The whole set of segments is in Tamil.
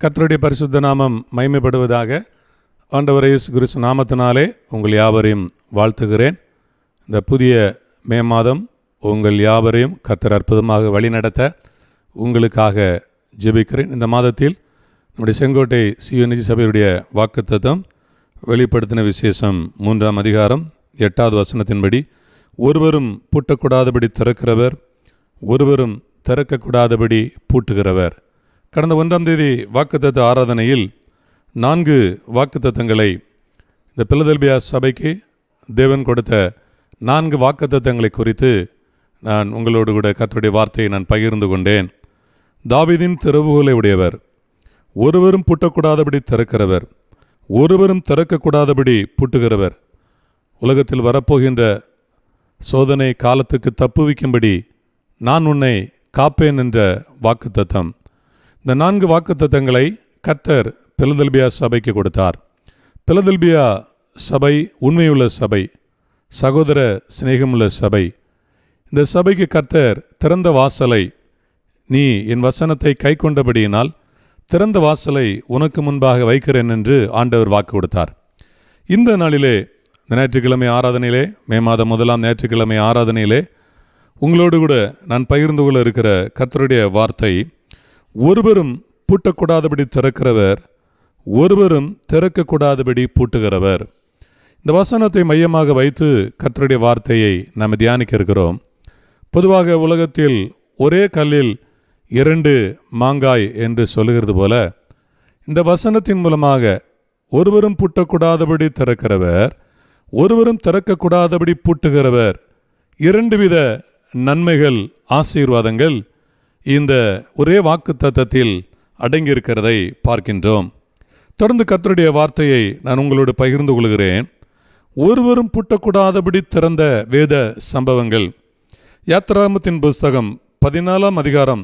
கத்தருடைய பரிசுத்த நாமம் மைமைப்படுவதாக ஆண்டவர் இயேசு கிறிஸ்து நாமத்தினாலே உங்கள் யாவரையும் வாழ்த்துகிறேன். இந்த புதிய மே மாதம் உங்கள் யாவரையும் கத்தர் அற்புதமாக வழிநடத்த உங்களுக்காக ஜெபிக்கிறேன். இந்த மாதத்தில் நம்முடைய செங்கோட்டை சிவநிதி சபையுடைய வாக்குத்தத்தம் வெளிப்படுத்தின விசேஷம் மூன்றாம் அதிகாரம் எட்டாவது வசனத்தின்படி ஒருவரும் பூட்டக்கூடாதபடி திறக்கிறவர் ஒருவரும் திறக்கக்கூடாதபடி பூட்டுகிறவர். கடந்த ஒன்றாம் தேதி வாக்குத்தத்த ஆராதனையில் நான்கு வாக்குத்தத்தங்களை இந்த பிலதெல்பியா சபைக்கு தேவன் கொடுத்த நான்கு வாக்குத்தத்தங்களை குறித்து நான் உங்களோடு கூட கத்தருடைய வார்த்தையை நான் பகிர்ந்து கொண்டேன். தாவிதின் திறவுகோலை உடையவர் ஒருவரும் புட்டக்கூடாதபடி திறக்கிறவர் ஒருவரும் திறக்கக்கூடாதபடி பூட்டுகிறவர். உலகத்தில் வரப்போகின்ற சோதனை காலத்துக்கு தப்புவிக்கும்படி நான் உன்னை காப்பேன் என்ற வாக்குத்தத்தம். இந்த நான்கு வாக்குத்தத்தங்களை கர்த்தர் பிலதெல்பியா சபைக்கு கொடுத்தார். பிலதெல்பியா சபை உண்மையுள்ள சபை சகோதர சிநேகமுள்ள சபை. இந்த சபைக்கு கர்த்தர் திறந்த வாசலை நீ என் வசனத்தை கை கொண்டபடியினால் திறந்த வாசலை உனக்கு முன்பாக வைக்கிறேன் என்று ஆண்டவர் வாக்கு கொடுத்தார். இந்த நாளிலே இந்த ஞாயிற்றுக்கிழமை ஆராதனையிலே மே மாதம் முதலாம் ஞாயிற்றுக்கிழமை ஆராதனையிலே உங்களோடு கூட நான் பகிர்ந்து கொள்ள இருக்கிற கர்த்தருடைய வார்த்தை ஒருவரும் பூட்டக்கூடாதபடி திறக்கிறவர் ஒருவரும் திறக்கக்கூடாதபடி பூட்டுகிறவர். இந்த வசனத்தை மையமாக வைத்து கர்த்தருடைய வார்த்தையை நாம் தியானிக்க இருக்கிறோம். பொதுவாக உலகத்தில் ஒரே கல்லில் இரண்டு மாங்காய் என்று சொல்லுகிறது போல இந்த வசனத்தின் மூலமாக ஒருவரும் பூட்டக்கூடாதபடி திறக்கிறவர் ஒருவரும் திறக்கக்கூடாதபடி பூட்டுகிறவர். இரண்டு வித நன்மைகள் ஆசீர்வாதங்கள் இந்த ஒரே வாக்கு தத்தத்தில் அடங்கியிருக்கிறதை பார்க்கின்றோம். தொடர்ந்து கத்தருடைய வார்த்தையை நான் உங்களோடு பகிர்ந்து கொள்கிறேன். ஒருவரும் பூட்டக்கூடாதபடி திறந்த வேத சம்பவங்கள். யாத்ராமத்தின் புஸ்தகம் பதினாலாம் அதிகாரம்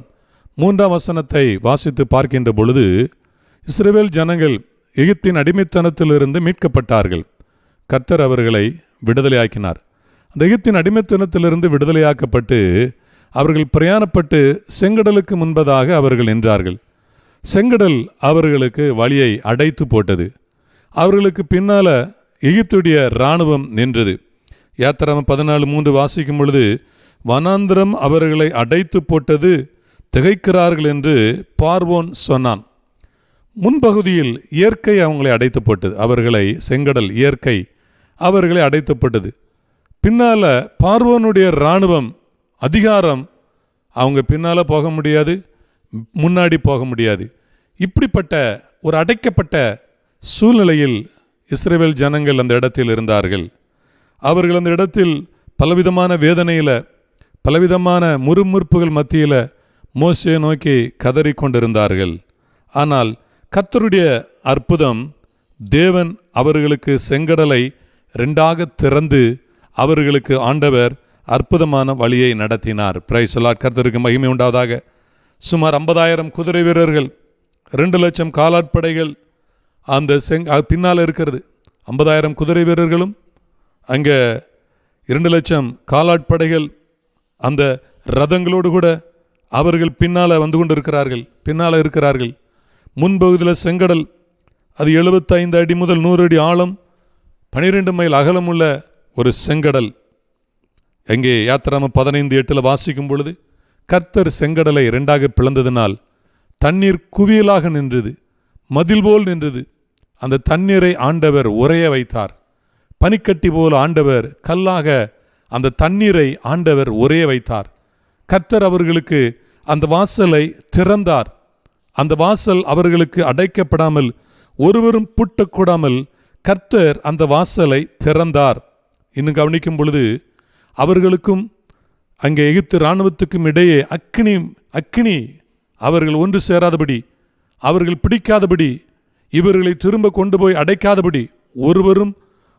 மூன்றாம் வசனத்தை வாசித்து பார்க்கின்ற பொழுது இஸ்ரேல் ஜனங்கள் எகிப்தின் அடிமைத்தனத்திலிருந்து மீட்கப்பட்டார்கள். கர்த்தர் அவர்களை விடுதலையாக்கினார். அந்த எகிப்தின் அடிமைத்தனத்திலிருந்து விடுதலையாக்கப்பட்டு அவர்கள் பிரயாணப்பட்டு செங்கடலுக்கு முன்பதாக அவர்கள் நின்றார்கள். செங்கடல் அவர்களுக்கு வழியை அடைத்து போட்டது. அவர்களுக்கு பின்னால எகிப்துடைய இராணுவம் நின்றது. யாத்திரம் பதினாலு மூன்று வாசிக்கும் பொழுது வனாந்திரம் அவர்களை அடைத்து போட்டது திகைக்கிறார்கள் என்று பார்வோன் சொன்னான். முன்பகுதியில் இயற்கை அவங்களை அடைத்து போட்டது. அவர்களை செங்கடல் இயற்கை அவர்களை அடைத்து போட்டது. பின்னால பார்வோனுடைய இராணுவம் அதிகாரம் அவங்க பின்னால போக முடியாது முன்னாடி போக முடியாது. இப்படிப்பட்ட ஒரு அடைக்கப்பட்ட சூழ்நிலையில் இஸ்ரேல் ஜனங்கள் அந்த இடத்தில் இருந்தார்கள். அவர்கள் அந்த இடத்தில் பலவிதமான வேதனையில் பலவிதமான முறுமுறுப்புகள் மத்தியில் மோசையை நோக்கி கதறி கொண்டிருந்தார்கள் ஆனால் கத்தருடைய அற்புதம் தேவன் அவர்களுக்கு செங்கடலை ரெண்டாக திறந்து அவர்களுக்கு ஆண்டவர் அற்புதமான வழியை நடத்தினார். பிரைசலாட் கர்த்தருக்கு மகிமை உண்டாவதாக. சுமார் ஐம்பதாயிரம் குதிரை வீரர்கள் ரெண்டு லட்சம் காலாட்படைகள் அந்த செங் பின்னால் இருக்கிறது. ஐம்பதாயிரம் குதிரை வீரர்களும் அங்கே இரண்டு லட்சம் காலாட்படைகள் அந்த ரதங்களோடு கூட அவர்கள் பின்னால் வந்து கொண்டிருக்கிறார்கள் பின்னால் இருக்கிறார்கள். முன்பகுதியில் செங்கடல் அது எழுபத்தைந்து அடி முதல் நூறு அடி ஆழம் பனிரெண்டு மைல் அகலமுள்ள ஒரு செங்கடல். எங்கே யாத்திராம பதினைந்து எட்டில் வாசிக்கும் பொழுது கர்த்தர் செங்கடலை இரண்டாக பிளந்ததினால் தண்ணீர் குவியலாக நின்றது மதில் போல் நின்றது. அந்த தண்ணீரை ஆண்டவர் உறைய வைத்தார். பனிக்கட்டி போல் ஆண்டவர் கல்லாக அந்த தண்ணீரை ஆண்டவர் உறைய வைத்தார். கர்த்தர் அவர்களுக்கு அந்த வாசலை திறந்தார். அந்த வாசல் அவர்களுக்கு அடைக்கப்படாமல் ஒருவரும் புட்டக்கூடாமல் கர்த்தர் அந்த வாசலை திறந்தார். இன்னும் கவனிக்கும் பொழுது அவர்களுக்கும் அங்கே எகிப்து இராணுவத்துக்கும் இடையே அக்னி அக்னி அவர்கள் ஒன்று சேராதபடி அவர்கள் பிடிக்காதபடி இவர்களை திரும்ப கொண்டு போய் அடைக்காதபடி ஒருவரும்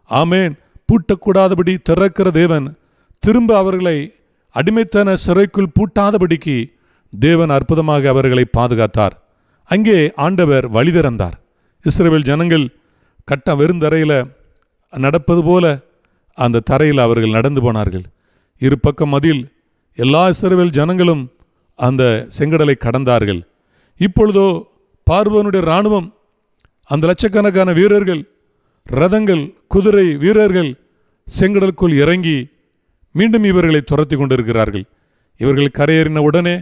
ஆமேன் பூட்டக்கூடாதபடி திறக்கிற தேவன் திரும்ப அவர்களை அடிமைத்தன சிறைக்குள் பூட்டாதபடிக்கு தேவன் அற்புதமாக அவர்களை பாதுகாத்தார். அங்கே ஆண்டவர் வழி திறந்தார் இஸ்ரேல் ஜனங்கள் கட்ட வெறுந்தரையில் நடப்பது போல அந்த தரையில் அவர்கள் நடந்து போனார்கள். இரு பக்கம் மதில் எல்லா இஸ்ரவேல் ஜனங்களும் அந்த செங்கடலை கடந்தார்கள். இப்பொழுதோ பார்வனுடைய இராணுவம் அந்த லட்சக்கணக்கான வீரர்கள் ரதங்கள் குதிரை வீரர்கள் செங்கடலுக்குள் இறங்கி மீண்டும் இவர்களை துரத்தி கொண்டிருக்கிறார்கள். இவர்கள் கரையேறின உடனே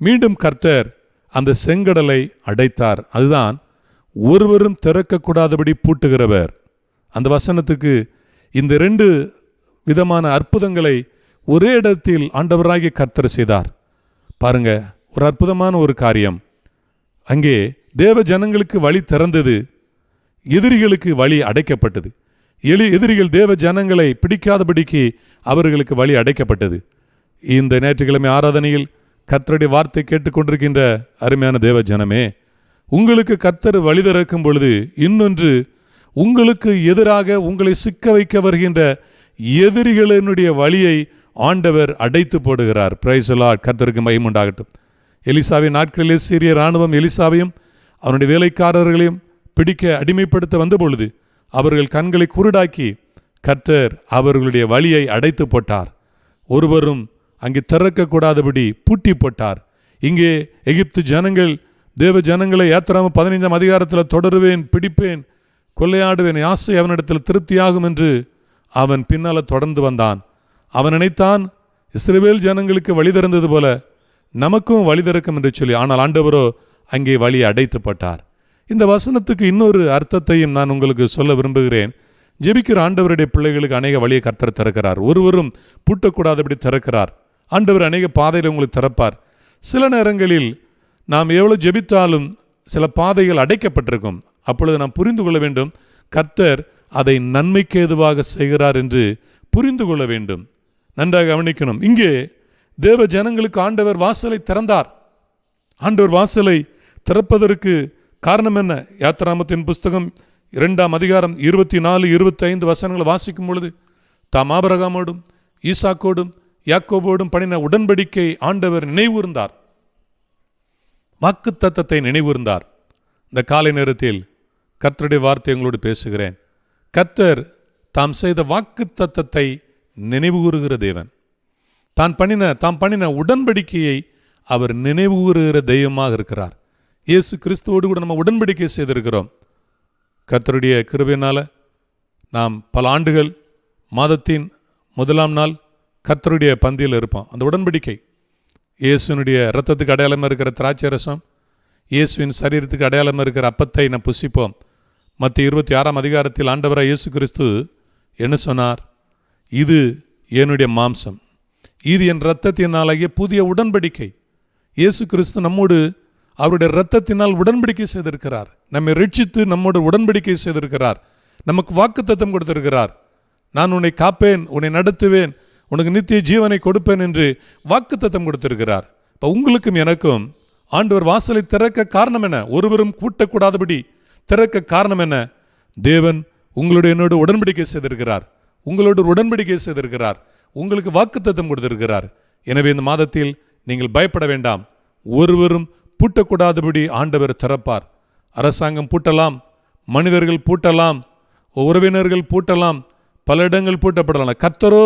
மீண்டும் கர்த்தர் அந்த செங்கடலை அடைத்தார். அதுதான் ஒருவரும் திறக்கக்கூடாதபடி பூட்டுகிறவர். அந்த வசனத்துக்கு இந்த ரெண்டு விதமான அற்புதங்களை ஒரே இடத்தில் ஆண்டவராகி கர்த்தர் செய்தார். பாருங்க ஒரு அற்புதமான ஒரு காரியம். அங்கே தேவ ஜனங்களுக்கு வழி திறந்தது எதிரிகளுக்கு வழி அடைக்கப்பட்டது. எளி எதிரிகள் தேவ ஜனங்களை பிடிக்காதபடிக்கு அவர்களுக்கு வழி அடைக்கப்பட்டது. இந்த ஞாயிற்றுக்கிழமை ஆராதனையில் கர்த்தருடைய வார்த்தை கேட்டுக்கொண்டிருக்கின்ற அருமையான தேவ ஜனமே உங்களுக்கு கர்த்தர் வழி திறக்கும் பொழுது இன்னொன்று உங்களுக்கு எதிராக உங்களை சிக்க வைக்க வருகின்ற எதிரிகளினுடைய வழியை ஆண்டவர் அடைத்து போடுகிறார். பிரைசலா கர்த்தருக்கு மயமுண்டாகட்டும் எலிசாவின் நாட்களிலே சீரிய இராணுவம் எலிசாவையும் அவனுடைய வேலைக்காரர்களையும் பிடிக்க அடிமைப்படுத்த வந்த பொழுது அவர்கள் கண்களை குருடாக்கி கர்த்தர் அவர்களுடைய வழியை அடைத்து போட்டார். ஒருவரும் அங்கே திறக்கக்கூடாதபடி பூட்டி போட்டார். இங்கே எகிப்து ஜனங்கள் தேவ ஜனங்களை ஏத்தராம பதினைந்தாம் அதிகாரத்தில் தொடருவேன் பிடிப்பேன் கொள்ளையாடுவேன். ஆசை அவனிடத்தில் திருப்தியாகும் என்று அவன் பின்னால தொடர்ந்து வந்தான். அவன் நினைத்தான் இஸ்ரவேல் ஜனங்களுக்கு வழி திறந்தது போல நமக்கும் வழி திறக்கும் என்று சொல்லி ஆனால் ஆண்டவரோ அங்கே வழி அடைத்துப்பட்டார் இந்த வசனத்துக்கு இன்னொரு அர்த்தத்தையும் நான் உங்களுக்கு சொல்ல விரும்புகிறேன். ஜெபிக்கிற ஆண்டவருடைய பிள்ளைகளுக்கு அநேக வழியை கர்த்தர் திறக்கிறார். ஒருவரும் பூட்டக்கூடாதபடி திறக்கிறார். ஆண்டவர் அநேக பாதையில் உங்களுக்கு திறப்பார். சில நேரங்களில் நாம் எவ்வளோ ஜெபித்தாலும் சில பாதைகள் அடைக்கப்பட்டிருக்கும். அப்பொழுது நாம் புரிந்து கொள்ள வேண்டும் கர்த்தர் அதை நன்மைக்கு எதுவாக செய்கிறார் என்று புரிந்து கொள்ள வேண்டும். நன்றாக கவனிக்கணும். இங்கே தேவ ஜனங்களுக்கு ஆண்டவர் வாசலை திறந்தார். ஆண்டவர் வாசலை திறப்பதற்கு காரணம் என்ன? யாத்திராமத்தின் புஸ்தகம் இரண்டாம் அதிகாரம் இருபத்தி நாலு இருபத்தி ஐந்து வசனங்களை வாசிக்கும் பொழுது தாம் ஆபரகாமோடும் ஈசாக்கோடும் யாக்கோபோடும் பணின உடன்படிக்கை ஆண்டவர் நினைவூர்ந்தார் வாக்கு தத்தத்தை நினைவூர்ந்தார் இந்த காலை நேரத்தில் கர்த்தருடைய வார்த்தை உங்களோடு பேசுகிறேன். கர்த்தர் தாம் செய்த வாக்கு தத்தத்தை நினைவுகூறுகிற தேவன். தான் பண்ணின தாம் பண்ணின உடன்படிக்கையை அவர் நினைவுகூறுகிற தெய்வமாக இருக்கிறார். இயேசு கிறிஸ்துவோடு கூட நம்ம உடன்படிக்கை செய்திருக்கிறோம். கர்த்தருடைய கிருபையினால் நாம் பல ஆண்டுகள் மாதத்தின் முதலாம் நாள் கர்த்தருடைய பந்தியில் இருப்போம். அந்த உடன்படிக்கை இயேசுனுடைய இரத்தத்துக்கு அடையாளமாக இருக்கிற திராட்சை ரசம் இயேசுவின் சரீரத்துக்கு அடையாளமாக இருக்கிற அப்பத்தை நாம் புசிப்போம். மத்திய இருபத்தி ஆறாம் அதிகாரத்தில் ஆண்டவராக இயேசு கிறிஸ்து என்ன சொன்னார்? இது என்னுடைய மாம்சம். இது என் இரத்தத்தினாலேயே புதிய உடன்படிக்கை. இயேசு கிறிஸ்து நம்மோடு அவருடைய இரத்தத்தினால் உடன்படிக்கை செய்திருக்கிறார். நம்மை ரட்சித்து நம்மோடு உடன்படிக்கை செய்திருக்கிறார். நமக்கு வாக்குத்தத்தம் கொடுத்திருக்கிறார். நான் உன்னை காப்பேன் உன்னை நடத்துவேன் உனக்கு நித்திய ஜீவனை கொடுப்பேன் என்று வாக்குத்தத்தம் கொடுத்திருக்கிறார். இப்போ உங்களுக்கும் எனக்கும் ஆண்டவர் வாசலை திறக்க காரணம் என ஒருவரும் கூட்டக்கூடாதபடி திறக்க காரணம் என்ன? தேவன் உங்களுடைய என்னோடு உடன்படிக்கை செய்திருக்கிறார். உங்களோடு உடன்படிக்கை செய்திருக்கிறார். உங்களுக்கு வாக்குத்தத்தம் கொடுத்திருக்கிறார். எனவே இந்த மாதத்தில் நீங்கள் பயப்பட வேண்டாம். ஒருவரும் பூட்டக்கூடாதபடி ஆண்டவர் திறப்பார். அரசாங்கம் பூட்டலாம் மனிதர்கள் பூட்டலாம் உறவினர்கள் பூட்டலாம் பல இடங்கள் பூட்டப்படலாம். கர்த்தரோ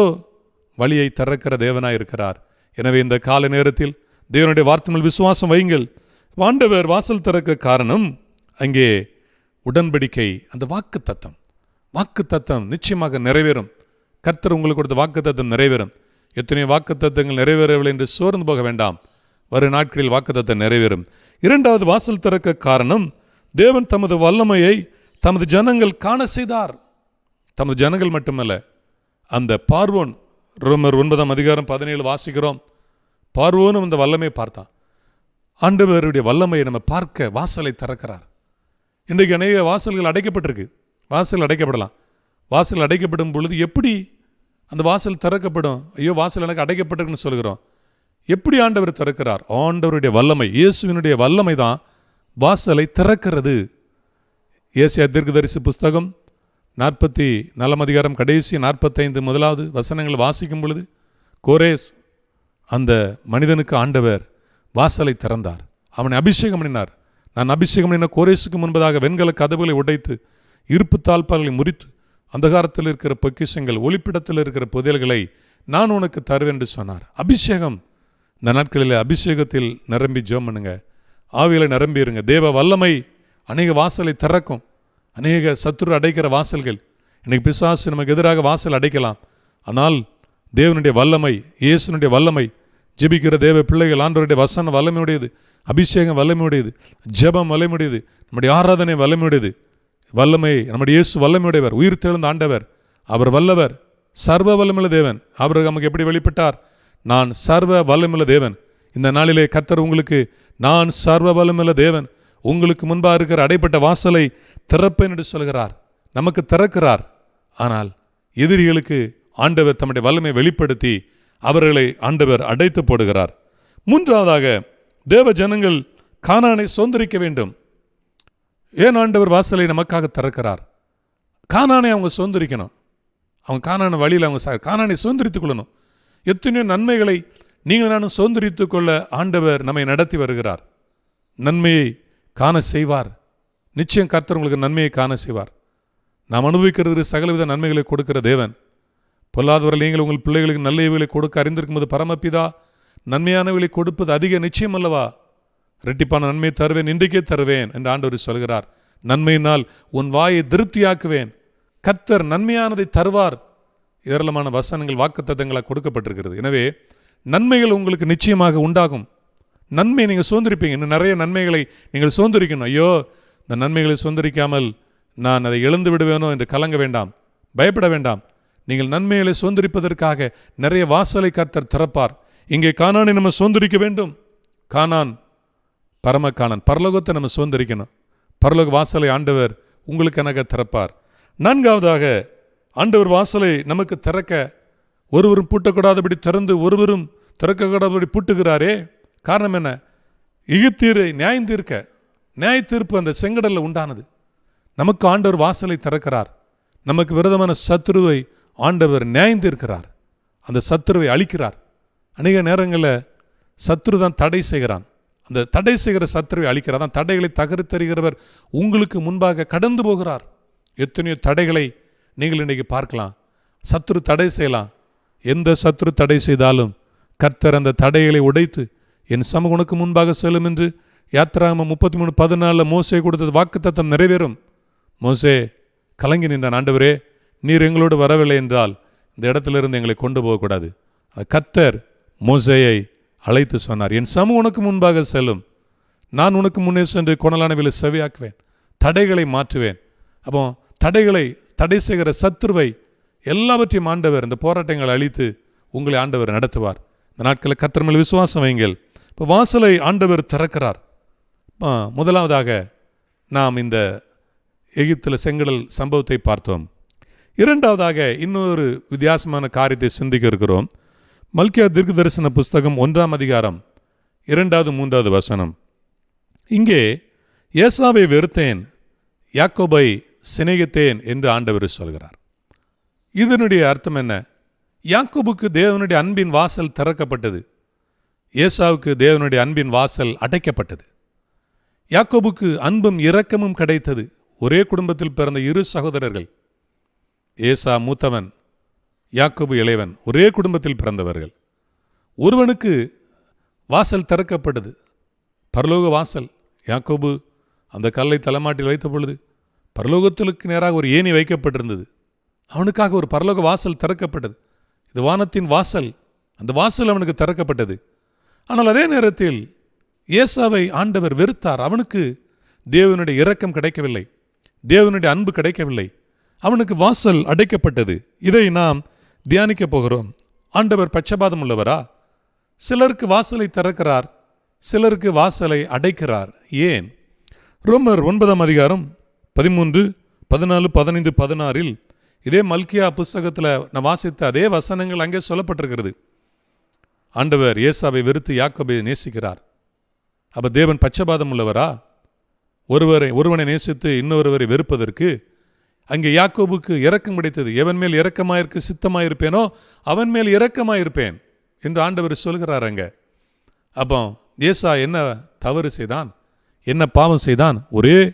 வழியை திறக்கிற தேவனாய் இருக்கிறார். எனவே இந்த கால நேரத்தில் தேவனுடைய வார்த்தை விசுவாசம் வையுங்கள். ஆண்டவர் வாசல் திறக்க காரணம் அங்கே உடன்படிக்கை அந்த வாக்கு தத்தம் வாக்கு தத்தம் நிச்சயமாக நிறைவேறும். கர்த்தர் உங்களுக்கு கொடுத்த வாக்கு தத்தம் நிறைவேறும். எத்தனையோ வாக்கு தத்தங்கள் நிறைவேறவில்லை என்று சோர்ந்து போக வேண்டாம். வரும் நாட்களில் வாக்கு தத்தம் நிறைவேறும். இரண்டாவது வாசல் திறக்க காரணம் தேவன் தமது வல்லமையை தமது ஜனங்கள் காண செய்தார். தமது ஜனங்கள் மட்டுமல்ல அந்த பார்வோன் ரோமர் ஒன்பதாம் அதிகாரம் பதினேழு வாசிக்கிறோம். பார்வோனும் அந்த வல்லமையை பார்த்தான். ஆண்டவருடைய வல்லமையை நம்ம பார்க்க வாசலை திறக்கிறார். இன்றைக்கு அநேக வாசல்கள் அடைக்கப்பட்டிருக்கு. வாசல் அடைக்கப்படலாம். வாசல் அடைக்கப்படும் பொழுது எப்படி அந்த வாசல் திறக்கப்படும்? ஐயோ வாசல் எனக்கு அடைக்கப்பட்டிருக்குன்னு சொல்கிறோம் எப்படி ஆண்டவர் திறக்கிறார்? ஆண்டவருடைய வல்லமை இயேசுவினுடைய வல்லமை தான் வாசலை திறக்கிறது. ஏசியா தீர்க்கதரிசி புஸ்தகம் நாற்பத்தி நலம் அதிகாரம் கடைசி நாற்பத்தைந்து முதலாவது வசனங்கள் வாசிக்கும் பொழுது கோரேஸ் அந்த மனிதனுக்கு ஆண்டவர் வாசலை திறந்தார். அவனை அபிஷேகம் பண்ணினார். நான் அபிஷேகம் என்ன கோரேசுக்கு முன்பதாக வெண்கல கதவுகளை உடைத்து இருப்பு தாழ்பால்களை முறித்து அந்தகாரத்தில் இருக்கிற பொக்கிஷங்கள் ஒளிப்பிடத்தில் இருக்கிற புதையல்களை நான் உனக்கு தருவேன் என்று சொன்னார். அபிஷேகம்! இந்த நாட்களில் அபிஷேகத்தில் நிரம்பி ஜோம் பண்ணுங்க. ஆவியில நிரம்பியிருங்க தேவ வல்லமை அநேக வாசலை திறக்கும். அநேக சத்துரு அடைக்கிற வாசல்கள். இன்னைக்கு பிசாசு நமக்கு எதிராக வாசல் அடைக்கலாம். ஆனால் தேவனுடைய வல்லமை இயேசுனுடைய வல்லமை ஜெபிக்கிற தேவ பிள்ளைகள் ஆண்டவருடைய வசனம் வல்லமையுடையது அபிஷேகம் வல்லமையுடையது ஜெபம் வல்லமையுடையது நம்முடைய ஆராதனை வல்லமையுடையது. வல்லமை நம்முடைய இயேசு வல்லமையுடையவர் உயிர் தெழுந்த ஆண்டவர் அவர் வல்லவர் சர்வ வல்லமுள்ள தேவன். அவர் நமக்கு எப்படி வெளிப்பட்டார்? நான் சர்வ வல்லமுள்ள தேவன். இந்த நாளிலே கர்த்தர் உங்களுக்கு நான் சர்வ வல்லமுள்ள தேவன். உங்களுக்கு முன்பாக இருக்கிற அடைப்பட்ட வாசலை திறப்பேன் என்று சொல்கிறார். நமக்கு திறக்கிறார். ஆனால் எதிரிகளுக்கு ஆண்டவர் தம்முடைய வல்லமை வெளிப்படுத்தி அவர்களை ஆண்டவர் அடைத்து போடுகிறார். மூன்றாவதாக தேவ ஜனங்கள் கானானை சுதந்திரிக்க வேண்டும். ஏன் ஆண்டவர் வாசலை நமக்காக திறக்கிறார்? கானானை அவங்க சுதந்திரிக்கணும். அவங்க காணான வழியில் அவங்க ச- காணானை சுதந்திரித்துக் கொள்ளணும். எத்தனையோ நன்மைகளை நீங்கள் நானும் சுதந்திரித்துக் கொள்ள ஆண்டவர் நம்மை நடத்தி வருகிறார். நன்மையை காண செய்வார். நிச்சயம் கர்த்தர் உங்களுக்கு நன்மையை காண செய்வார். நாம் அனுபவிக்கிறது சகலவித நன்மைகளை கொடுக்கிற தேவன். பொல்லாதவர்கள் நீங்கள் உங்கள் பிள்ளைகளுக்கு நல்ல இவைகளை கொடுக்க அறிந்திருக்கும்போது பரமப்பிதா நன்மையானவைகளை கொடுப்பது அதிக நிச்சயம் அல்லவா? ரெட்டிப்பான நன்மையை தருவேன் இன்றைக்கே தருவேன் என்று ஆண்டவர் சொல்கிறார். நன்மையினால் உன் வாயை திருப்தியாக்குவேன். கர்த்தர் நன்மையானதை தருவார். ஏராளமான வசனங்கள் வாக்குத்தத்தங்களாக கொடுக்கப்பட்டிருக்கிறது. எனவே நன்மைகள் உங்களுக்கு நிச்சயமாக உண்டாகும். நன்மை நீங்கள் சுதந்திரிப்பீங்க. இன்னும் நிறைய நன்மைகளை நீங்கள் சுதந்திரிக்கணும். ஐயோ இந்த நன்மைகளை சுதந்திரிக்காமல் நான் அதை இழந்து விடுவேனோ என்று கலங்க வேண்டாம். பயப்பட வேண்டாம். நீங்கள் நன்மைகளை சுதந்திரிப்பதற்காக நிறைய வாசலை கர்த்தர் திறப்பார். இங்கே காணானை நம்ம சுதந்திரிக்க வேண்டும். காணான் பரம காணான் பரலோகத்தை நம்ம சுதந்திரிக்கணும். பரலோக வாசலை ஆண்டவர் உங்களுக்கு எனக்கு திறப்பார். நான்காவதாக ஆண்டவர் வாசலை நமக்கு திறக்க ஒருவரும் பூட்டக்கூடாதபடி திறந்து ஒருவரும் திறக்கக்கூடாதபடி பூட்டுகிறாரே. காரணம் என்ன? இகுத்தீரை நியாயம் தீர்க்க நியாய தீர்ப்பு அந்த செங்கடல்ல உண்டானது. நமக்கு ஆண்டவர் வாசலை திறக்கிறார். நமக்கு விரதமான சத்ருவை ஆண்டவர் நியாயந்திருக்கிறார். அந்த சத்துருவை அழிக்கிறார். அநேக நேரங்களில் சத்துரு தான் தடை செய்கிறான். அந்த தடை செய்கிற சத்துருவை அழிக்கிறார். தான் தடைகளை தகர்த்தறிகிறவர் உங்களுக்கு முன்பாக கடந்து போகிறார். எத்தனையோ தடைகளை நீங்கள் இன்னைக்கு பார்க்கலாம். சத்துரு தடை செய்யலாம். எந்த சத்துரு தடை செய்தாலும் கர்த்தர் அந்த தடைகளை உடைத்து என் சமூக உனக்கு முன்பாக செல்லும் என்று யாத்திராம முப்பத்தி மூணு பதினாலில் மோசே கொடுத்தது வாக்குத்தத்தம் நிறைவேறும். மோசே கலங்கி நின்றான். ஆண்டவரே நீர் எங்களோடு வரவில்லை என்றால் இந்த இடத்திலிருந்து எங்களை கொண்டு போகக்கூடாது. கத்தர் மோசையை அழைத்து சொன்னார் என் சமூகம் உனக்கு முன்பாக செல்லும். நான் உனக்கு முன்னே சென்று கொணலானவில செவியாக்குவேன் தடைகளை மாற்றுவேன். அப்போ தடைகளை தடை செய்கிற சத்துருவை எல்லாவற்றையும் ஆண்டவர் இந்த போராட்டங்களை அழித்து உங்களை ஆண்டவர் நடத்துவார். இந்த நாட்களில் கத்தர் மேல் விசுவாசம் வைங்கள் இப்போ வாசலை ஆண்டவர் திறக்கிறார். முதலாவதாக நாம் இந்த எகிப்தில் செங்கடல் சம்பவத்தை பார்த்தோம். இரண்டாவதாக இன்னொரு வித்தியாசமான காரியத்தை சிந்திக்க இருக்கிறோம். மல்கியா தீர்க்க தரிசன புஸ்தகம் ஒன்றாம் அதிகாரம் இரண்டாவது மூன்றாவது வசனம். இங்கே ஏசாவை வெறுத்தேன் யாக்கோபை சிநேகித்தேன் என்று ஆண்டவர் சொல்கிறார். இதனுடைய அர்த்தம் என்ன? யாக்கோபுக்கு தேவனுடைய அன்பின் வாசல் திறக்கப்பட்டது. ஏசாவுக்கு தேவனுடைய அன்பின் வாசல் அடைக்கப்பட்டது. யாக்கோபுக்கு அன்பும் இரக்கமும் கிடைத்தது. ஒரே குடும்பத்தில் பிறந்த இரு சகோதரர்கள் ஏசா மூத்தவன் யாக்கோபு இளையவன் ஒரே குடும்பத்தில் பிறந்தவர்கள். ஒருவனுக்கு வாசல் திறக்கப்பட்டது பரலோக வாசல் யாக்கோபு அந்த கல்லை தலைமாட்டில் வைத்த பொழுது பரலோகத்திற்கு நேராக ஒரு ஏணி வைக்கப்பட்டிருந்தது. அவனுக்காக ஒரு பரலோக வாசல் திறக்கப்பட்டது. இது வானத்தின் வாசல் அந்த வாசல் அவனுக்கு திறக்கப்பட்டது. ஆனால் அதே நேரத்தில் ஏசாவை ஆண்டவர் வெறுத்தார். அவனுக்கு தேவனுடைய இரக்கம் கிடைக்கவில்லை. தேவனுடைய அன்பு கிடைக்கவில்லை. அவனுக்கு வாசல் அடைக்கப்பட்டது. இதை நாம் தியானிக்கப் போகிறோம். ஆண்டவர் பட்சபாதம் உள்ளவரா சிலருக்கு வாசலை திறக்கிறார் சிலருக்கு வாசலை அடைக்கிறார். ஏன்? ரோமர் ஒன்பதாம் அதிகாரம் பதிமூன்று பதினாலு பதினைந்து பதினாறில் இதே மல்கியா புஸ்தகத்தில் நான் வாசித்த அதே வசனங்கள் அங்கே சொல்லப்பட்டிருக்கிறது. ஆண்டவர் ஏசாவை வெறுத்து யாக்கோபை நேசிக்கிறார். அப்போ தேவன் பட்சபாதம் உள்ளவரா ஒருவரை ஒருவனை நேசித்து இன்னொருவரை வெறுப்பதற்கு அங்கே யாக்கோபுக்கு இரக்கம் கிடைத்தது. எவன் மேல் இரக்கமாயிருக்கு சித்தமாயிருப்பேனோ அவன் மேல் இரக்கமாயிருப்பேன் என்று ஆண்டவர் சொல்கிறார் அங்கே. அப்போ ஏசா என்ன தவறு செய்தான்? என்ன பாவம் செய்தான்? ஒரே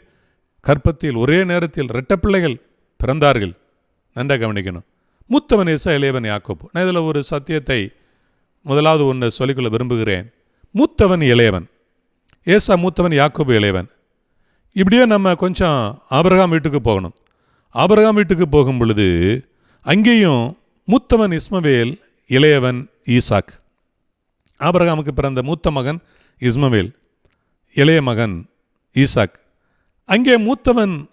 கற்பத்தில் ஒரே நேரத்தில் ரெட்ட பிள்ளைகள் பிறந்தார்கள். நன்றாக கவனிக்கணும். மூத்தவன் ஏசா இளையவன் யாக்கோபு. நான் இதில் ஒரு சத்தியத்தை முதலாவது ஒன்று சொல்லிக்கொள்ள விரும்புகிறேன். மூத்தவன் இளையவன். ஏசா மூத்தவன் யாக்கோபு இளையவன். இப்படியே நம்ம கொஞ்சம் ஆபரகாம் வீட்டுக்கு போகணும். ஆபரகாம் வீட்டுக்கு போகும் பொழுது அங்கேயும் மூத்தவன் இஸ்மவேல் இளையவன் ஈசாக். ஆபரகாமுக்கு பிறந்த மூத்த மகன் இஸ்மவேல் இளைய மகன் ஈசாக். அங்கே மூத்தவன்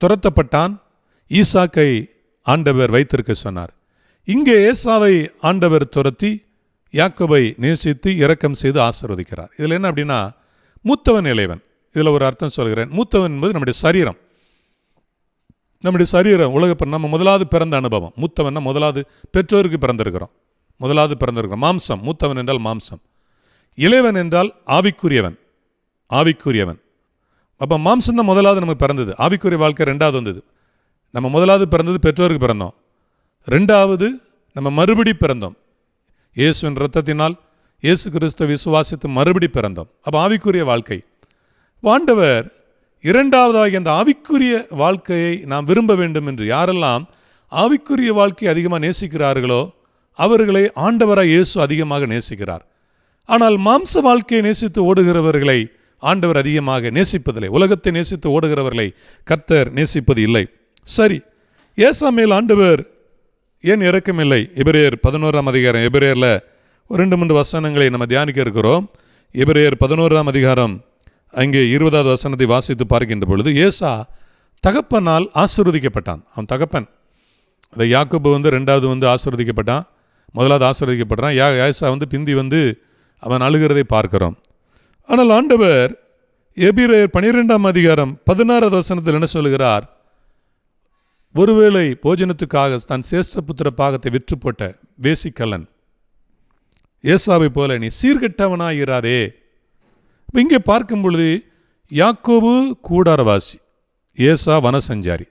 துரத்தப்பட்டான் ஈசாக்கை ஆண்டவர் வைத்திருக்க சொன்னார். இங்கே ஏசாவை ஆண்டவர் துரத்தி யாக்கோபை நேசித்து இரக்கம் செய்து ஆசிர்வதிக்கிறார். இதில் என்ன அப்படின்னா மூத்தவன் இளையவன். இதில் ஒரு அர்த்தம் சொல்கிறேன். மூத்தவன் என்பது நம்முடைய சரீரம். நம்முடைய சரீரம் உலக நம்ம முதலாவது பிறந்த அனுபவம். மூத்தவன்னா முதலாவது பெற்றோருக்கு பிறந்திருக்கிறோம். முதலாவது பிறந்திருக்கிறோம் மாம்சம். மூத்தவன் என்றால் மாம்சம். இளையவன் என்றால் ஆவிக்குரியவன். ஆவிக்குரியவன். அப்போ மாம்சம் தான் முதலாவது நமக்கு பிறந்தது. ஆவிக்குரிய வாழ்க்கை ரெண்டாவது வந்தது. நம்ம முதலாவது பிறந்தது பெற்றோருக்கு பிறந்தோம். ரெண்டாவது நம்ம மறுபடி பிறந்தோம். இயேசுவின் இரத்தத்தினால் இயேசு கிறிஸ்துவ விசுவாசித்து மறுபடி பிறந்தோம். அப்போ ஆவிக்குரிய வாழ்க்கை. ஆண்டவர் இரண்டாவதாக அந்த ஆவிக்குரிய வாழ்க்கையை நாம் விரும்ப வேண்டும் என்று யாரெல்லாம் ஆவிக்குரிய வாழ்க்கையை அதிகமாக நேசிக்கிறார்களோ அவர்களை ஆண்டவராக இயேசு அதிகமாக நேசிக்கிறார். ஆனால் மாம்ச வாழ்க்கையை நேசித்து ஓடுகிறவர்களை ஆண்டவர் அதிகமாக நேசிப்பதில்லை. உலகத்தை நேசித்து ஓடுகிறவர்களை கர்த்தர் நேசிப்பது இல்லை சரி ஏசா மேல் ஆண்டவர் ஏன் இறக்கமில்லை எபிரேயர் பதினோராம் அதிகாரம் எபிரேயரில் ஒரு ரெண்டு மூன்று வசனங்களை நம்ம தியானிக்க இருக்கிறோம். எபிரேயர் பதினோராம் அதிகாரம் அங்கே இருபதாவது வசனத்தை வாசித்து பார்க்கின்ற பொழுது ஏசா தகப்பனால் ஆசிர்வதிக்கப்பட்டான். அவன் தகப்பன். அதை யாக்கோபு வந்து ரெண்டாவது வந்து ஆசிர்வதிக்கப்பட்டான். முதலாவது ஆசிர்வதிக்கப்பட்டான் யா ஏசா வந்து பிந்தி வந்து அவன் அழுகிறதை பார்க்கிறோம். ஆனால் ஆண்டவர் எபிரேயர் பனிரெண்டாம் அதிகாரம் பதினாறாவது வசனத்தில் என்ன சொல்கிறார் ஒருவேளை போஜனத்துக்காக தன் சேஷ்ட புத்திர பாகத்தை விற்று போட்ட வேசிக்கல்லன் ஏசாவை போல நீ சீர்கெட்டவனாகிறாரே இப்போ இங்கே பார்க்கும் பொழுது யாக்கோபு கூடாரவாசி ஏசா வனசஞ்சாரி.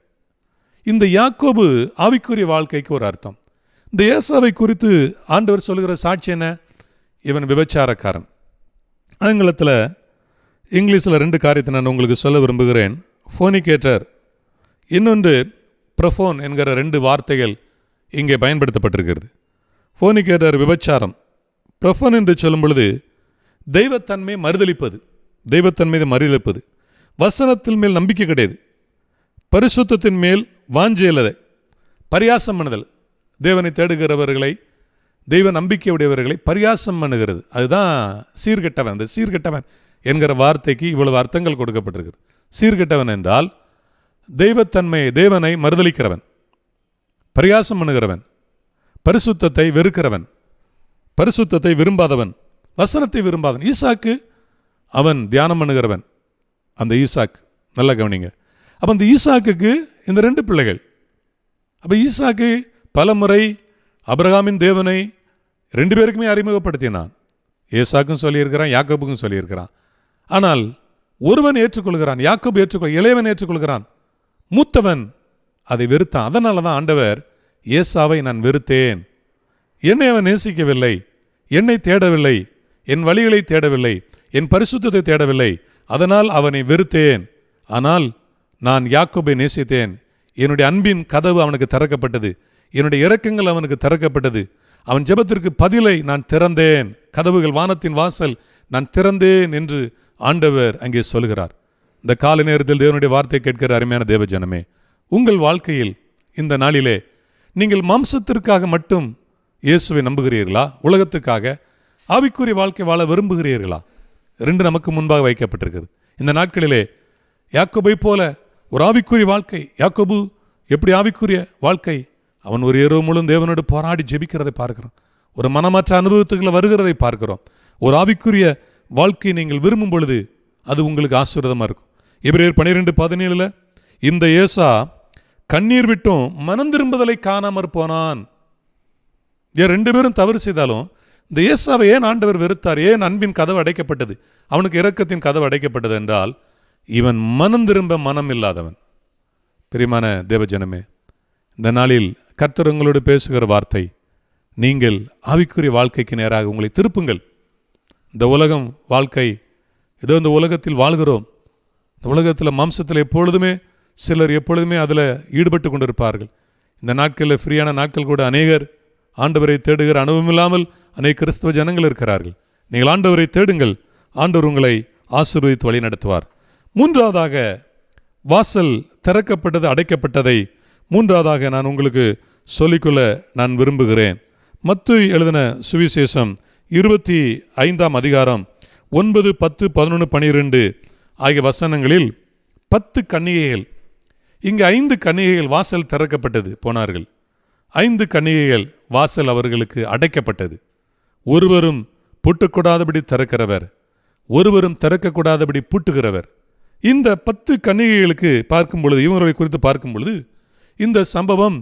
இந்த யாக்கோபு ஆவிக்குரிய வாழ்க்கைக்கு ஒரு அர்த்தம். இந்த ஏசாவை குறித்து ஆண்டவர் சொல்லுகிற சாட்சி என்ன? இவன் விபச்சாரக்காரன். ஆங்கிலத்தில் இங்கிலீஷில் ரெண்டு காரியத்தை நான் உங்களுக்கு சொல்ல விரும்புகிறேன். ஃபோனிகேட்டர் இன்னொன்று ப்ரொஃபோன் என்கிற ரெண்டு வார்த்தைகள் இங்கே பயன்படுத்தப்பட்டிருக்கிறது. ஃபோனிகேட்டர் விபச்சாரம் ப்ரொஃபோன் என்று சொல்லும் பொழுது தெய்வத்தன்மை மறுதளிப்பது. தெய்வத்தன்மை மறுதளிப்பது. வசனத்தின் மேல் நம்பிக்கை கிடையாது. பரிசுத்தத்தின் மேல் வாஞ்சியலதை பரியாசம் பண்ணுதல். தேவனை தேடுகிறவர்களை தெய்வ நம்பிக்கையுடையவர்களை பரியாசம் பண்ணுகிறது. அதுதான் சீர்கெட்டவன். அந்த சீர்கெட்டவன் என்கிற வார்த்தைக்கு இவ்வளவு அர்த்தங்கள் கொடுக்கப்பட்டிருக்கிறது. சீர்கெட்டவன் என்றால் தெய்வத்தன்மை தேவனை மறுதலிக்கிறவன் பரியாசம் பண்ணுகிறவன். பரிசுத்தத்தை வெறுக்கிறவன். பரிசுத்தத்தை விரும்பாதவன். வசனத்தை விரும்பாதன் ஈசாக்கு அவன் தியானம் பண்ணுகிறவன். அந்த ஈசாக் நல்லா கவனிங்க. அப்போ அந்த ஈசாக்குக்கு இந்த ரெண்டு பிள்ளைகள். அப்போ ஈசாக்கு பலமுறை அப்ரஹாமின் தேவனை ரெண்டு பேருக்குமே அறிமுகப்படுத்தினான். ஏசாக்கும் சொல்லியிருக்கிறான் யாக்கோபுக்கும் சொல்லியிருக்கிறான். ஆனால் ஒருவன் ஏற்றுக்கொள்கிறான் யாக்கோப் ஏற்றுக்கொள் இளையவன் ஏற்றுக்கொள்கிறான். மூத்தவன் அதை வெறுத்தான். அதனால தான் ஆண்டவர் ஏசாவை நான் வெறுத்தேன். என்னை அவன் நேசிக்கவில்லை என்னை தேடவில்லை. என் வழிகளை தேடவில்லை என் பரிசுத்தத்தை தேடவில்லை அதனால் அவனை வெறுத்தேன். ஆனால் நான் யாக்கோபை நேசித்தேன். என்னுடைய அன்பின் கதவு அவனுக்கு திறக்கப்பட்டது. என்னுடைய இறக்கங்கள் அவனுக்கு திறக்கப்பட்டது. அவன் ஜெபத்திற்கு பதிலை நான் திறந்தேன். கதவுகள் வானத்தின் வாசல் நான் திறந்தேன் என்று ஆண்டவர் அங்கே சொல்கிறார். இந்த காலை நேரத்தில் தேவனுடைய வார்த்தை கேட்கிற அருமையான தேவஜனமே உங்கள் வாழ்க்கையில் இந்த நாளிலே நீங்கள் மாம்சத்திற்காக மட்டும் இயேசுவை நம்புகிறீர்களா? உலகத்துக்காக? ஆவிக்குரிய வாழ்க்கை வாழ விரும்புகிறீர்களா? ரெண்டு நமக்கு முன்பாக வைக்கப்பட்டிருக்கிறது. இந்த நாட்களிலே யாக்கோபை போல ஒரு ஆவிக்குரிய வாழ்க்கை யாக்கோபு எப்படி ஆவிக்குரிய வாழ்க்கை? அவன் ஒரு இரவு முழுவதும் தேவனோடு போராடி ஜெபிக்கிறதை பார்க்கிறோம். ஒரு மனமாற்ற அனுபவத்துக்குள்ள வருகிறதை பார்க்கிறோம். ஒரு ஆவிக்குரிய வாழ்க்கையை நீங்கள் விரும்பும் பொழுது அது உங்களுக்கு ஆசீர்வாதமாக இருக்கும். எபிரேர் பன்னிரெண்டு பதினேழுல இந்த ஏசா கண்ணீர் விட்டும் மனம் திரும்புதலை காணாமற் போனான். ஏன் ரெண்டு பேரும் தவறு செய்தாலும் இந்த இயேசாவை ஏன் ஆண்டவர் வெறுத்தார்? ஏன் அன்பின் கதவு அடைக்கப்பட்டது? அவனுக்கு இரக்கத்தின் கதவு அடைக்கப்பட்டது என்றால் இவன் மனம் திரும்ப மனம் இல்லாதவன். பிரியமான தேவஜனமே இந்த நாளில் கர்த்தர் உங்களோடு பேசுகிற வார்த்தை நீங்கள் ஆவிக்குரிய வாழ்க்கைக்கு நேராக உங்களை திருப்புங்கள். இந்த உலகம் வாழ்க்கை ஏதோ இந்த உலகத்தில் வாழ்கிறோம். இந்த உலகத்தில் மாம்சத்தில் எப்பொழுதுமே சிலர் எப்பொழுதுமே அதில் ஈடுபட்டு கொண்டிருப்பார்கள். இந்த நாட்களில் ஃப்ரீயான நாட்கள் கூட அநேகர் ஆண்டவரை தேடுகிற அனுபவம் இல்லாமல் அநேக கிறிஸ்தவ ஜனங்கள் இருக்கிறார்கள். நீங்கள் ஆண்டவரை தேடுங்கள். ஆண்டவர் உங்களை ஆசீர்வதித்து வழி நடத்துவார். மூன்றாவதாக வாசல் திறக்கப்பட்டது அடைக்கப்பட்டதை மூன்றாவதாக நான் உங்களுக்கு சொல்லிக்கொள்ள நான் விரும்புகிறேன். மத்து எழுதின சுவிசேஷம் இருபத்தி ஐந்தாம் அதிகாரம் ஒன்பது பத்து பதினொன்று பனிரெண்டு ஆகிய வசனங்களில் பத்து கன்னிகைகள் இங்கு ஐந்து கன்னிகைகள் வாசல் திறக்கப்பட்டது போனார்கள். ஐந்து கன்னிகைகள் வாசல் அவர்களுக்கு அடைக்கப்பட்டது. ஒருவரும் பூட்டக்கூடாதபடி திறக்கிறவர் ஒருவரும் திறக்கக்கூடாதபடி பூட்டுகிறவர். இந்த பத்து கன்னிகைகளுக்கு பார்க்கும் பொழுது இவங்களை குறித்து பார்க்கும் பொழுது இந்த சம்பவம்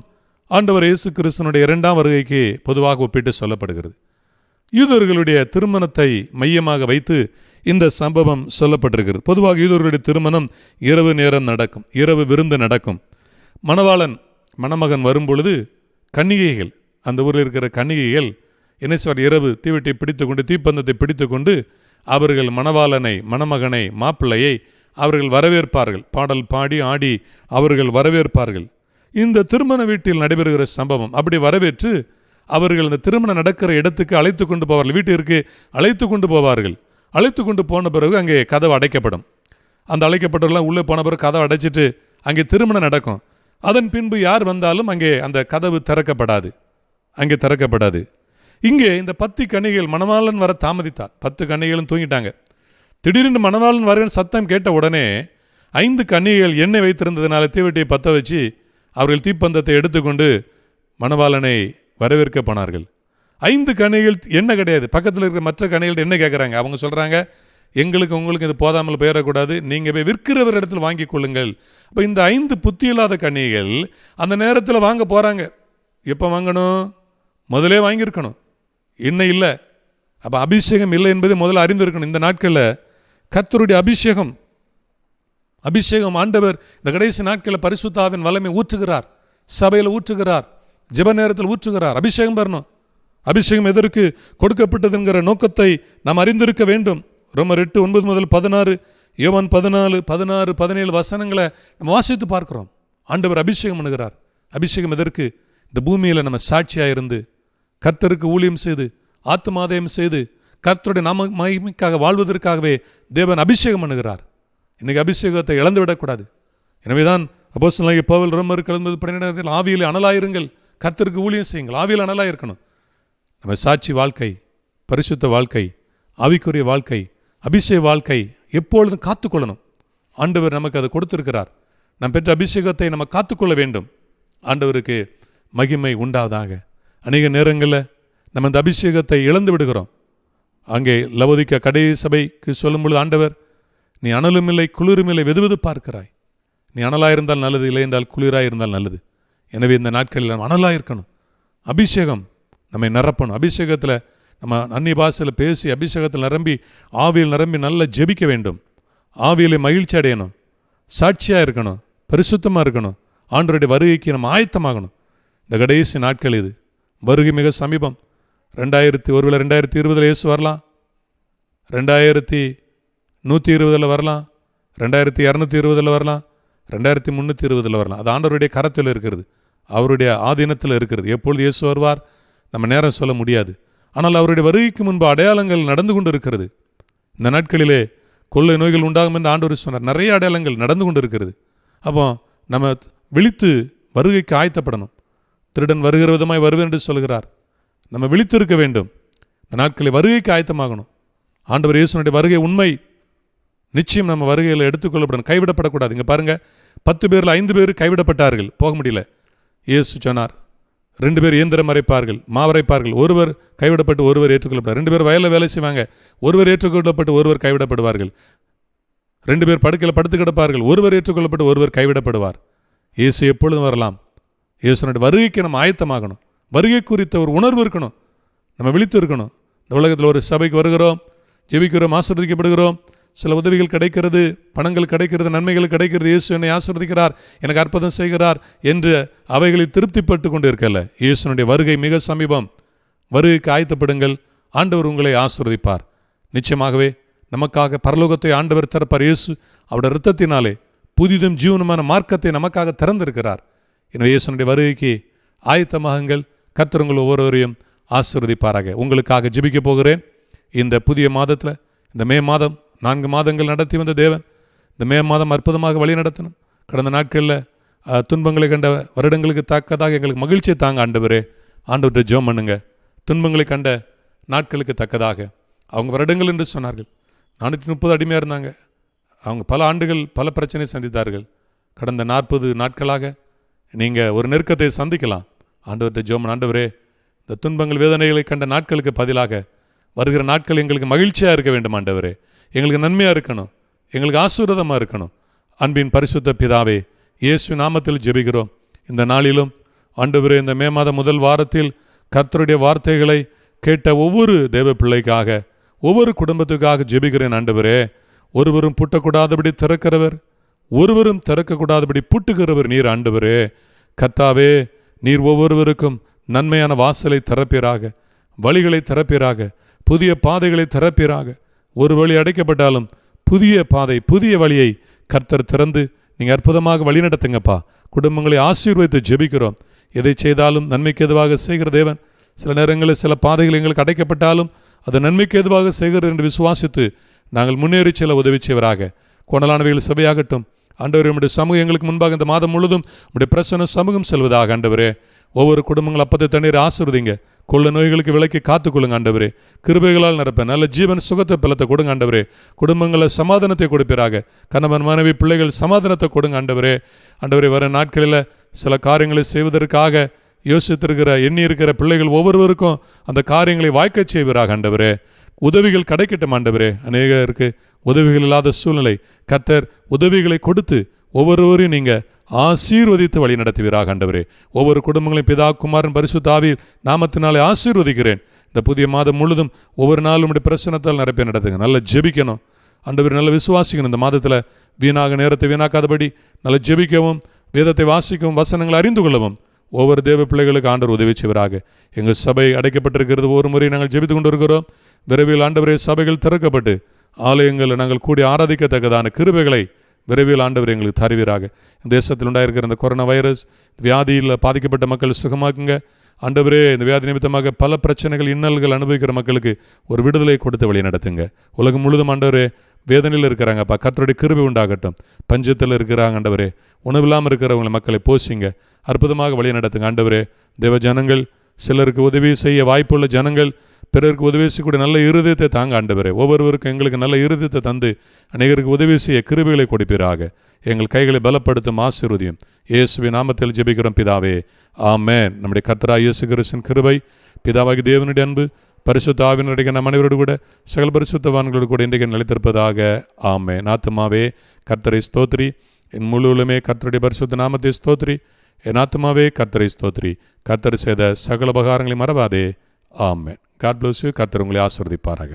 ஆண்டவர் இயேசு கிறிஸ்தனுடைய இரண்டாம் வருகைக்கு பொதுவாக ஒப்பிட்டு சொல்லப்படுகிறது. யூதர்களுடைய திருமணத்தை மையமாக வைத்து இந்த சம்பவம் சொல்லப்பட்டிருக்கிறது. பொதுவாக யூதர்களுடைய திருமணம் இரவு நேரம் நடக்கும் இரவு விருந்து நடக்கும். மணவாளன் மணமகன் வரும்பொழுது கன்னிகைகள் அந்த ஊரில் இருக்கிற கன்னிகைகள் என்ன இரவு தீவெட்டி பிடித்துக்கொண்டு தீப்பந்தத்தை பிடித்துக்கொண்டு அவர்கள் மணவாளனை மணமகனை மாப்பிள்ளையை அவர்கள் வரவேற்பார்கள். பாடல் பாடி ஆடி அவர்கள் வரவேற்பார்கள். இந்த திருமண வீட்டில் நடைபெறுகிற சம்பவம் அப்படி வரவேற்று அவர்கள் இந்த திருமணம் நடக்கிற இடத்துக்கு அழைத்து கொண்டு போவார்கள். வீட்டிற்கு அழைத்து கொண்டு போவார்கள். அழைத்து கொண்டு போன பிறகு அங்கே கதவு அடைக்கப்படும். அந்த அழைக்கப்பட்டவர்கள்லாம் உள்ளே போன பிறகு கதவை அடைச்சிட்டு அங்கே திருமணம் நடக்கும். அதன் பின்பு யார் வந்தாலும் அங்கே அந்த கதவு திறக்கப்படாது. அங்கே திறக்கப்படாது. இங்கே இந்த பத்து கணிகள் மணவாளன் வர தாமதித்தார் பத்து கன்னிகளும் தூங்கிட்டாங்க. திடீரென்று மணவாளன் வருகிற சத்தம் கேட்ட உடனே ஐந்து கன்னிகைகள் எண்ணெய் வைத்திருந்ததுனால தீவெட்டியை பற்ற வச்சு அவர்கள் தீப்பந்தத்தை எடுத்துக்கொண்டு மணவாளனை வரவேற்க போனார்கள். ஐந்து கணிகள் என்ன கிடையாது. பக்கத்தில் இருக்கிற மற்ற கணிகள் என்ன கேட்குறாங்க அவங்க சொல்கிறாங்க எங்களுக்கு உங்களுக்கு இது போதாமல் போயிடக்கூடாது. நீங்கள் போய் விற்கிறவர் இடத்துல வாங்கி கொள்ளுங்கள். அப்போ இந்த ஐந்து புத்தி இல்லாத கன்னிகள் அந்த நேரத்தில் வாங்க போகிறாங்க எப்போ வாங்கணும்? முதலே வாங்கியிருக்கணும். இன்னும் இல்லை. அப்போ அபிஷேகம் இல்லை என்பதை முதல்ல அறிந்திருக்கணும். இந்த நாட்களில் கத்தருடைய அபிஷேகம் அபிஷேகம் ஆண்டவர் இந்த கடைசி நாட்களில் பரிசுத்தாவின் வல்லமை ஊற்றுகிறார். சபையில் ஊற்றுகிறார். ஜெப நேரத்தில் ஊற்றுகிறார். அபிஷேகம் வரணும் அபிஷேகம் எதற்கு கொடுக்கப்பட்டதுங்கிற நோக்கத்தை நாம் அறிந்திருக்க வேண்டும். ரோமர் எட்டு ஒன்பது முதல் பதினாறு யோவான் பதினாலு பதினாறு பதினேழு வசனங்களை நம்ம வாசித்து பார்க்குறோம். ஆண்டவர் அபிஷேகம் பண்ணுகிறார். அபிஷேகம் எதற்கு? இந்த பூமியில் நம்ம சாட்சியாக இருந்து கர்த்தருக்கு ஊழியம் செய்து ஆத்துமாதயம் செய்து கர்த்தருடைய நாம மகிமைக்காக வாழ்வதற்காகவே தேவன் அபிஷேகம் பண்ணுகிறார். இன்றைக்கி அபிஷேகத்தை இழந்து விடக்கூடாது. எனவே தான் அப்போஸ் நாளைக்கு பவல் ரோமர் கலந்தது பன்னிரெண்டாயிரத்தில் ஆவியில் அனலாயிருங்கள் கர்த்தருக்கு ஊழியம் செய்யுங்கள் ஆவியில் அனலாக இருக்கணும் நம்ம சாட்சி வாழ்க்கை பரிசுத்த வாழ்க்கை ஆவிக்குரிய வாழ்க்கை அபிஷேக வாழ்க்கை எப்பொழுதும் காத்துக்கொள்ளணும். ஆண்டவர் நமக்கு அதை கொடுத்திருக்கிறார். நாம் பெற்ற அபிஷேகத்தை நம்ம காத்துக்கொள்ள வேண்டும். ஆண்டவருக்கு மகிமை உண்டாவதாக. அநேக நேரங்களில் நம்ம இந்த அபிஷேகத்தை இழந்து விடுகிறோம். அங்கே லவோதிக்க கடைசி சபைக்கு சொல்லும் பொழுது ஆண்டவர் நீ அனலும் இல்லை குளிரும் இல்லை வெதுவெது பார்க்கிறாய். நீ அனலாக இருந்தால் நல்லது இல்லை என்றால் குளிராக இருந்தால் நல்லது. எனவே இந்த நாட்களில் நாம் அனலாக இருக்கணும். அபிஷேகம் நம்மை நிரப்பணும். அபிஷேகத்தில் நம்ம அந்நிய பாசையில் பேசி அபிஷேகத்தில் நிரம்பி ஆவியில் நிரம்பி நல்லா ஜெபிக்க வேண்டும். ஆவியில் மகிழ்ச்சி அடையணும். சாட்சியாக இருக்கணும். பரிசுத்தமாக இருக்கணும். ஆண்டவருடைய வருகைக்கு நம்ம ஆயத்தமாகணும். இந்த கடைசி நாட்கள் இது. வருகை மிக சமீபம். ரெண்டாயிரத்தி ஒருவேளை ரெண்டாயிரத்தி இருபதில் இயேசு வரலாம். ரெண்டாயிரத்தி நூற்றி இருபதில் வரலாம். ரெண்டாயிரத்தி இரநூத்தி இருபதில் வரலாம். ரெண்டாயிரத்தி முந்நூற்றி இருபதில் வரலாம். அது ஆண்டவருடைய கரத்தில் இருக்கிறது. அவருடைய ஆதீனத்தில் இருக்கிறது. எப்பொழுது இயேசு வருவார்? நம்ம நேரம் சொல்ல முடியாது. ஆனால் அவருடைய வருகைக்கு முன்பு அடையாளங்கள் நடந்து கொண்டு இருக்கிறது இந்த நாட்களிலே கொள்ளை நோய்கள் உண்டாகும் என்று ஆண்டவர் சொன்னார். நிறைய அடையாளங்கள் நடந்து கொண்டு இருக்கிறது அப்போ நம்ம விழித்து வருகைக்கு ஆயத்தப்படணும். திருடன் வருகிற விதமாய் வருவேன் என்று சொல்கிறார். நம்ம விழித்திருக்க வேண்டும். இந்த நாட்களில் வருகைக்கு ஆயத்தமாகணும். ஆண்டவர் இயேசுனுடைய வருகை உண்மை. நிச்சயம் நம்ம வருகையில் எடுத்துக்கொள்ளப்படணும். கைவிடப்படக்கூடாது. இங்கே பாருங்க பத்து பேரில் ஐந்து பேர் கைவிடப்பட்டார்கள். போக முடியல. இயேசு சொன்னார் ரெண்டு பேர் இயந்திரம் அரைப்பார்கள் மாவரைப்பார்கள் ஒருவர் கைவிடப்பட்டு ஒருவர் ஏற்றுக்கொள்ளப்பட்டார். ரெண்டு பேர் வயலில் வேலை செய்வாங்க. ஒருவர் ஏற்றுக்கொள்ளப்பட்டு ஒருவர் கைவிடப்படுவார்கள். ரெண்டு பேர் படுக்கையில் படுத்து கிடப்பார்கள். ஒருவர் ஏற்றுக்கொள்ளப்பட்டு ஒருவர் கைவிடப்படுவார். இயேசு எப்பொழுதும் வரலாம். இயேசுனுடைய வருகைக்கு நம்ம ஆயத்தமாகணும். வருகை குறித்த ஒரு உணர்வு இருக்கணும். நம்ம விழித்து இருக்கணும். இந்த உலகத்தில் ஒரு சபைக்கு வருகிறோம் ஜெபிக்கிறோம் ஆசிர்வதிக்கப்படுகிறோம். சில உதவிகள் கிடைக்கிறது பணங்கள் கிடைக்கிறது நன்மைகள் கிடைக்கிறது. இயேசு என்னை ஆசிர்வதிக்கிறார் எனக்கு அற்புதம் செய்கிறார் என்று அவைகளில் திருப்திப்பட்டு கொண்டு இருக்கல இயேசுனுடைய வருகை மிக சமீபம். வருகைக்கு ஆயத்தப்படுங்கள். ஆண்டவர் உங்களை ஆசிர்வதிப்பார். நிச்சயமாகவே நமக்காக பரலோகத்தை ஆண்டவர் திறப்பார். இயேசு அவருடைய இரத்தத்தினாலே புதிதும் ஜீவனமான மார்க்கத்தை நமக்காக திறந்திருக்கிறார். எனவே இயேசுனுடைய வருகைக்கு ஆயத்தமாகுங்கள். கர்த்தர் உங்கள் ஒவ்வொருவரையும் ஆசீர்வதிப்பாராக. உங்களுக்காக ஜிபிக்க போகிறேன். இந்த புதிய மாதத்தில் இந்த மே மாதம் நான்கு மாதங்கள் நடத்தி வந்த தேவன் இந்த மே மாதம் அற்புதமாக வழி நடத்தணும். கடந்த நாட்களில் துன்பங்களை கண்ட வருடங்களுக்கு தக்கதாக எங்களுக்கு மகிழ்ச்சியை தாங்க ஆண்டவரே. ஆண்டவர்கிட்ட ஜோம் பண்ணுங்க. துன்பங்களை கண்ட நாட்களுக்கு தக்கதாக. அவங்க வருடங்கள் என்று சொன்னார்கள். நானூற்றி முப்பது அடிமையாக இருந்தாங்க. அவங்க பல ஆண்டுகள் பல பிரச்சனை சந்தித்தார்கள். கடந்த நாற்பது நாட்களாக நீங்கள் ஒரு நெருக்கத்தை சந்திக்கலாம். ஆண்டவர்கிட்ட ஜோமன் ஆண்டவரே இந்த துன்பங்கள் வேதனைகளை கண்ட நாட்களுக்கு பதிலாக வருகிற நாட்கள் எங்களுக்கு மகிழ்ச்சியாக இருக்க வேண்டும் ஆண்டவரே. எங்களுக்கு நன்மையாக இருக்கணும். எங்களுக்கு ஆசீர்வாதமாக இருக்கணும். அன்பின் பரிசுத்த பிதாவே இயேசு நாமத்தில் ஜெபிக்கிறோம். இந்த நாளிலும் ஆண்டவரே இந்த மே மாத முதல் வாரத்தில் கர்த்தருடைய வார்த்தைகளை கேட்ட ஒவ்வொரு தேவ பிள்ளைக்காக ஒவ்வொரு குடும்பத்துக்காக ஜெபிக்கிறேன் ஆண்டவரே. ஒருவரும் பூட்டக்கூடாதபடி திறக்கிறவர் ஒருவரும் திறக்கக்கூடாதபடி பூட்டுகிறவர் நீர் ஆண்டவரே. கர்த்தாவே நீர் ஒவ்வொருவருக்கும் நன்மையான வாசலை திறப்பீராக வழிகளை திறப்பீராக புதிய பாதைகளை திறப்பீராக ஒரு வழி அடைக்கப்பட்டாலும் புதிய பாதை புதிய வழியை கர்த்தர் திறந்து நீங்கள் அற்புதமாக வழிநடத்துங்கப்பா. குடும்பங்களை ஆசீர்வதித்து ஜெபிக்கிறோம். எதை செய்தாலும் நன்மைக்கு எதுவாக செய்கிற தேவன்? சில நேரங்களில் சில பாதைகள் எங்களுக்கு அடைக்கப்பட்டாலும் அது நன்மைக்கு எதுவாக செய்கிறது என்று விசுவாசித்து நாங்கள் முன்னேறி செல்ல உதவி செய்வராக. கோணலானவைகள் சபையாகட்டும் ஆண்டவர் நம்முடைய சமூகம் எங்களுக்கு முன்பாக இந்த மாதம் முழுதும் நம்முடைய பிரசன சமூகம் செல்வதாக ஆண்டவரே. ஒவ்வொரு குடும்பங்கள் அப்பத்தை தண்ணீர் ஆசிர்வதிங்க. கொள்ள நோய்களுக்கு விலைக்கு காத்துக்கொள்ளுங்க ஆண்டவரே. கிருபைகளால் நடப்பேன் நல்ல ஜீவன் சுகத்தை பலத்தை கொடுங்க ஆண்டவரே. குடும்பங்களில் சமாதானத்தை கொடுப்பீராக. கணவன் மனைவி பிள்ளைகள் சமாதானத்தை கொடுங்க ஆண்டவரே. ஆண்டவரே வர நாட்களில் சில காரியங்களை செய்வதற்காக யோசித்திருக்கிற எண்ணி இருக்கிற பிள்ளைகள் ஒவ்வொருவருக்கும் அந்த காரியங்களை வாய்க்கச் செய்வீராக ஆண்டவரே. உதவிகள் கிடைக்கட்டும் ஆண்டவரே. அநேகருக்கு உதவிகள் இல்லாத சூழ்நிலை. கத்தர் உதவிகளை கொடுத்து ஒவ்வொருவரையும் நீங்கள் ஆசீர்வதித்து வழி நடத்துவீராக ஆண்டவரே ஒவ்வொரு குடும்பங்களையும் பிதா குமாரன் பரிசு ஆவியில் நாமத்தினாலே ஆசீர்வதிக்கிறேன். இந்த புதிய மாதம் முழுதும் ஒவ்வொரு நாளும் உடைய பிரசனத்தால் நடப்பை நடத்துங்க. நல்லா ஜெபிக்கணும். ஆண்டவர் நல்ல விசுவாசிக்கணும். இந்த மாதத்தில் வீணாக நேரத்தை வீணாக்காதபடி நல்லா ஜெபிக்கவும் வேதத்தை வாசிக்கவும் வசனங்களை அறிந்து கொள்ளவும். ஒவ்வொரு தேவ பிள்ளைகளுக்கு ஆண்டவர் உதவி செய்வராக. எங்கள் சபை அடைக்கப்பட்டிருக்கிறது. ஒரு முறை நாங்கள் ஜெபித்து கொண்டு இருக்கிறோம் விரைவில் ஆண்டவரே சபைகள் திறக்கப்பட்டு ஆலயங்களில் நாங்கள் கூடி ஆராதிக்கத்தக்கதான கிருபைகளை விரைவில் ஆண்டவர் எங்களுக்கு தருவீராக. இந்த தேசத்தில் உண்டாயிருக்கிற இந்த கொரோனா வைரஸ் வியாதியில் பாதிக்கப்பட்ட மக்கள் சுகமாக்குங்க. ஆண்டவரே இந்த வியாதி நிமித்தமாக பல பிரச்சனைகள் இன்னல்கள் அனுபவிக்கிற மக்களுக்கு ஒரு விடுதலை கொடுத்து வழி நடத்துங்க. உலகம் முழுதும் ஆண்டவரே வேதனையில் இருக்கிறாங்கப்பா கத்தருடைய கிருபி உண்டாகட்டும். பஞ்சத்தில் இருக்கிறாங்க ஆண்டவரே. உணவில்லாமல் இருக்கிறவங்களை மக்களை போசிங்க அற்புதமாக வழி நடத்துங்க ஆண்டவரே. தேவ ஜனங்கள் சிலருக்கு உதவி செய்ய வாய்ப்புள்ள ஜனங்கள் பிறருக்கு உதவி செய்யக்கூடிய நல்ல இருதயத்தை தாங்க ஆண்டவரே. ஒவ்வொருவருக்கும் எங்களுக்கு நல்ல இருதயத்தை தந்து அநேகருக்கு உதவி செய்ய கிருபைகளை கொடுப்பீராக. எங்கள் கைகளை பலப்படுத்தும் ஆசீர்வதியும். இயேசுவின் நாமத்தில் ஜெபிக்கிறோம் பிதாவே. ஆமே நம்முடைய கத்ரா இயேசு கிறிஸ்தின் கிருபை பிதாவாகி தேவனுடைய அன்பு பரிசுத்த ஆவினருடைய நம் அனைவரோடு கூட சகல பரிசுத்தவான்களோடு கூட இன்றைக்கு நிலைத்திருப்பதாக. ஆமே நாத்துமாவே கர்த்தரை ஸ்தோத்ரி என் முழுவலுமே கர்த்தருடைய பரிசுத்த நாமத்தை ஸ்தோத்ரி என் ஆத்மாவே கர்த்தரை ஸ்தோத்ரி கர்த்தர் செய்த சகல உபகாரங்களை மறவாதே. ஆமேன். காட் பிளஸ் யூ கர்த்தர் உங்களை ஆசிர்வதிப்பாராக.